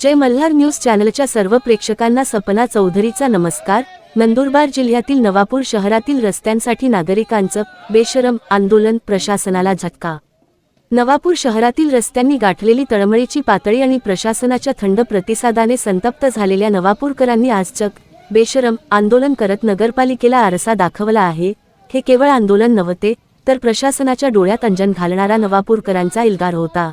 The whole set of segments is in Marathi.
जय मल्हार न्यूज चॅनलच्या सर्व प्रेक्षकांना सपना चौधरीचा नमस्कार. नंदुरबार जिल्ह्यातील नवापूर शहरातील रस्त्यांसाठी नागरिकांचं बेशरम आंदोलन प्रशासनाला झटका. नवापूर शहरातील रस्त्यांनी गाठलेली तळमळीची पातळी आणि प्रशासनाच्या थंड प्रतिसादाने संतप्त झालेल्या नवापूरकरांनी आजचक बेशरम आंदोलन करत नगरपालिकेला आरसा दाखवला आहे. हे केवळ आंदोलन नव्हते तर प्रशासनाच्या डोळ्यात अंजन घालणारा नवापूरकरांचा इल्गार होता.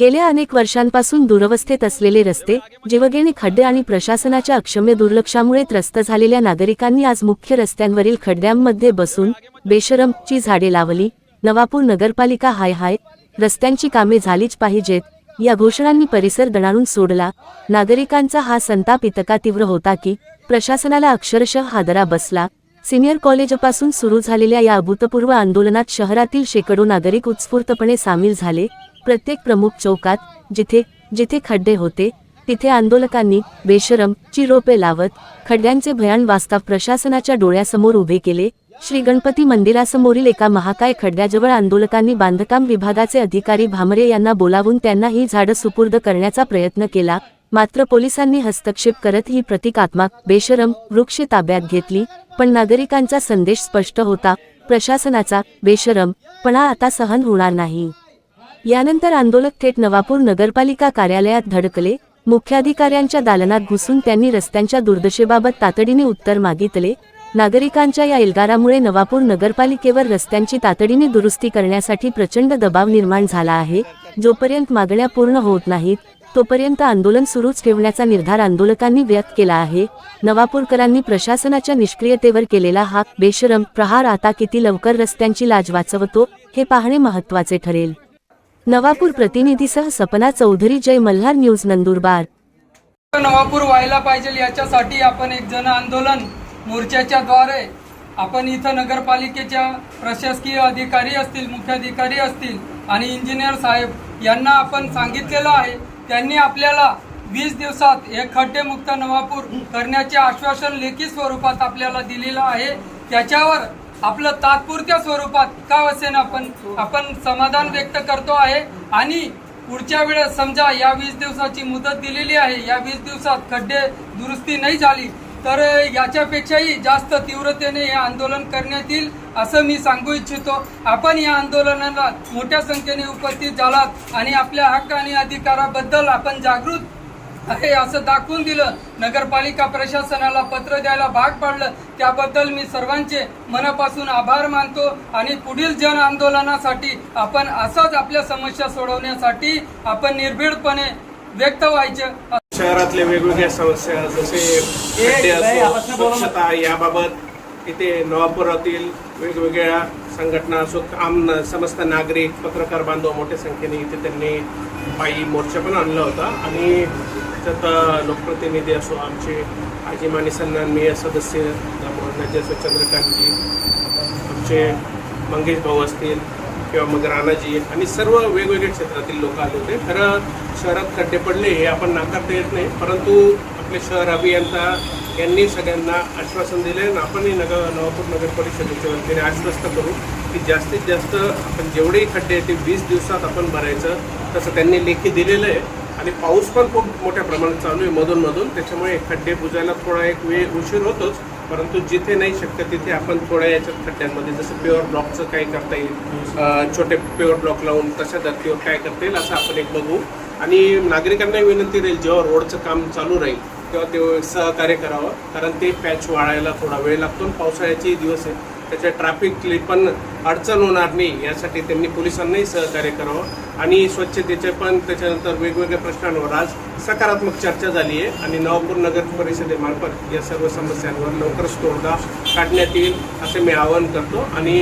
गेल्या अनेक वर्षांपासून दुरवस्थेत असलेले रस्ते जीवघेणे खड्डे आणि प्रशासनाच्या अक्षम्य दुर्लक्षामुळे त्रस्त झालेल्या नागरिकांनी आज मुख्य रस्त्यांवरील खड्ड्यांमध्ये बसून बेशरमची झाडे लावली. नवापूर नगरपालिका हाय हाय रस्त्यांची कामे झालीच पाहिजेत या घोषणांनी परिसर दणाणून सोडला. नागरिकांचा हा संताप इतका तीव्र होता की प्रशासनाला अक्षरशः हादरा बसला. सिनियर कॉलेजपासून सुरू झालेल्या या अभूतपूर्व आंदोलनात शहरातील शेकडो नागरिक उत्स्फूर्तपणे सामील झाले. प्रत्येक प्रमुख चौकात जिथे जिथे खड्डे होते तिथे आंदोलकांनी बेशरम ची रोपे लावत खड्ड्यांचे भयान वास्तव प्रशासनाच्या डोळ्यासमोर उभे केले. श्री गणपती मंदिरासमोरील एका महाकाय खड्ड्याजवळ आंदोलकांनी बांधकाम विभागाचे अधिकारी भामरे यांना बोलावून त्यांना ही झाडं सुपूर्द करण्याचा प्रयत्न केला. मात्र पोलिसांनी हस्तक्षेप करत ही प्रतिकात्मक बेशरम वृक्ष ताब्यात घेतली. पण नागरिकांचा संदेश स्पष्ट होता. प्रशासनाचा बेशरमपणा आता सहन होणार नाही. यानंतर आंदोलक थेट नवापूर नगरपालिका कार्यालयात धडकले. मुख्याधिकाऱ्यांच्या दालनात घुसून त्यांनी रस्त्यांच्या दुर्दशेबाबत तातडीने उत्तर मागितले. नागरिकांच्या या एल्गारामुळे नवापूर नगरपालिकेवर रस्त्यांची तातडीने दुरुस्ती करण्यासाठी प्रचंड दबाव निर्माण झाला आहे. जोपर्यंत मागण्या पूर्ण होत नाहीत तोपर्यंत आंदोलन सुरूच ठेवण्याचा निर्धार आंदोलकांनी व्यक्त केला आहे. नवापूरकरांनी प्रशासनाच्या निष्क्रियतेवर केलेला हा बेशरम प्रहार आता किती लवकर रस्त्यांची लाज वाचवतो हे पाहणे महत्त्वाचे ठरेल. नवापूर प्रतिनिधीसह सपना चौधरी जय मल्हार न्यूज नंदुरबार. नवापूर व्हायला पाहिजे याच्यासाठी आपण एक जन आंदोलन मोर्चाच्या द्वारे. आपण इथं नगरपालिकेच्या प्रशासकीय अधिकारी असतील मुख्याधिकारी असतील आणि इंजिनियर साहेब यांना आपण सांगितलेलं आहे त्यांनी आपल्याला वीस दिवसात एक खड्डेमुक्त नवापूर करण्याचे आश्वासन लेखी स्वरूपात आपल्याला दिलेलं आहे. त्याच्यावर आपलं तात्पुरत्या स्वरूपात का असेन आपण आपण समाधान व्यक्त करतो आहे आणि पुढच्या वेळेस समजा या वीस दिवसाची मुदत दिलेली आहे या वीस दिवसात खड्डे दुरुस्ती नाही झाली तर याच्यापेक्षाही जास्त तीव्रतेने हे आंदोलन करण्यात येईल असं मी सांगू इच्छितो. आपण या आंदोलनाला मोठ्या संख्येने उपस्थित झालात आणि आपल्या हक्क आणि अधिकाराबद्दल आपण जागृत आहे असं दाखवून दिलं. नगरपालिका प्रशासनाला पत्र द्यायला भाग पाडलं. त्याबद्दल मी सर्वांचे मनापासून आभार मानतो आणि पुढील जन आंदोलनासाठी आपण असंच आपल्या समस्या सोडवण्यासाठी आपण निर्भीडपणे व्यक्त व्हायचं. शहरातल्या वेगवेगळ्या समस्या जसे स्वच्छता याबाबत इथे नवापुरातील वेगवेगळ्या संघटना असो आम समस्त नागरिक पत्रकार बांधव मोठ्या संख्येने इथे त्यांनी पायी मोर्चा पण आणला होता. आणि त्यात लोकप्रतिनिधी असो आमचे आजी माने सन्माननीय सदस्य नजे असो चंद्रकांतजी आमचे मंगेश भाऊ असतील किंवा मग राणाजी आणि सर्व वेगवेगळ्या क्षेत्रातील लोक आले होते. खरं शहरात खड्डे पडले हे आपण नाकारता येत नाही परंतु आपले शहर अभियंता यांनी सगळ्यांना आश्वासन दिले आणि आपणही नगर नवापूर नगर परिषदेच्या वतीने आश्वस्त करू की जास्तीत जास्त आपण जेवढेही खड्डे आहेत ते वीस दिवसात आपण भरायचं तसं त्यांनी लेखी दिलेलं आहे. आणि पाऊस पण खूप मोठ्या प्रमाणात चालू आहे मधून मधून त्याच्यामुळे खड्डे बुजायला थोडा एक वेळ उशीर होतोच. परंतु जिथे नाही शक्य तिथे आपण थोड्या याच्यात खड्ड्यांमध्ये जसं प्युअर ब्लॉकचं काय करता येईल छोटे प्युअर ब्लॉक लावून तशा धर्तीवर काय करता येईल असं आपण एक बघू. आणि नागरिकांना विनंती राहील जेव्हा रोडचं काम चालू राहील तेव्हा ते सहकार्य करावं. कारण ते पॅच वाळायला थोडा वेळ लागतो आणि पावसाळ्याचे दिवस आहे त्याच्या ट्रॅफिकली पण अडचण होणार नाही यासाठी त्यांनी पोलिसांनाही सहकार्य करावं. आणि स्वच्छतेचे पण त्याच्यानंतर वेगवेगळ्या प्रश्नांवर आज सकारात्मक चर्चा झाली आहे. आणि नवापूर नगर परिषदेमार्फत या सर्व समस्यांवर लवकरच तोडगा काढण्यात येईल असे मी आवाहन करतो. आणि